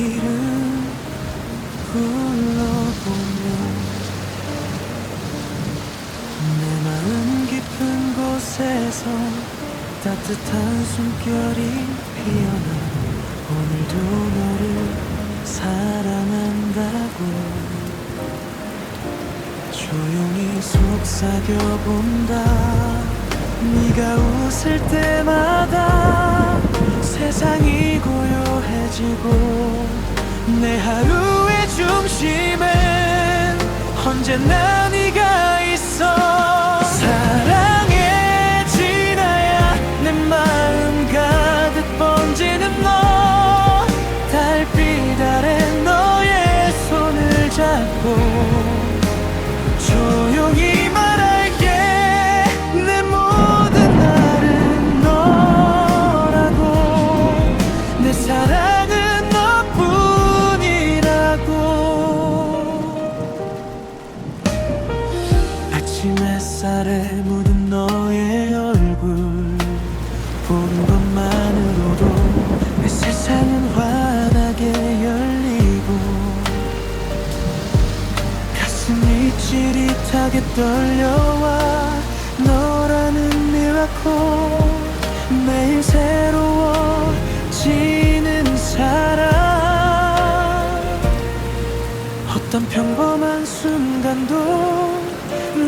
이름 불러보면 내 마음 깊은 곳에서 따뜻한 숨결이 피어나 오늘도 너를 사랑한다고 조용히 속삭여본다. 네가 웃을 때마다 세상이 고요해. 내 하루의 중심엔 언제나 네가 아침 햇살에 묻은 너의 얼굴. 보는 것만으로도 내 세상은 환하게 열리고 가슴이 찌릿하게 떨려와 너라는 미라코 매일 새로워지는 사랑 어떤 평범한 순간도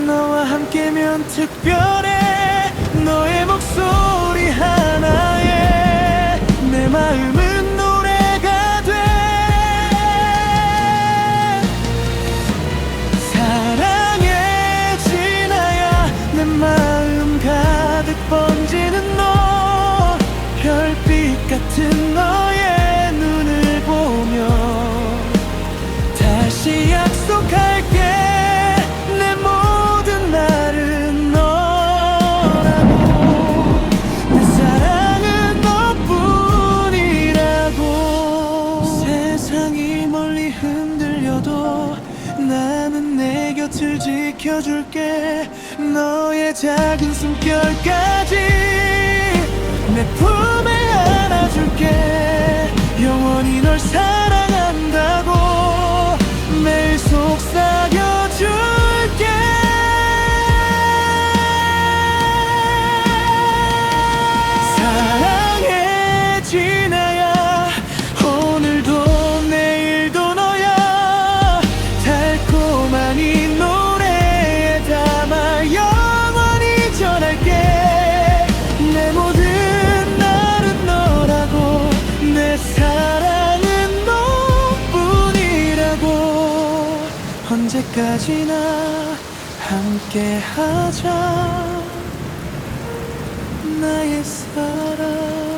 너와 함께면 특별해. 너의 목소리 하나에 내 마음은 노래가 돼. 사랑해 지나야 내 마음 가득 번지는 너 별빛 같은 너의 눈을 보며 다시 약속할게 곁을 지켜줄게. 너의 작은 숨결 언제까지나 함께 하자. 나의 사랑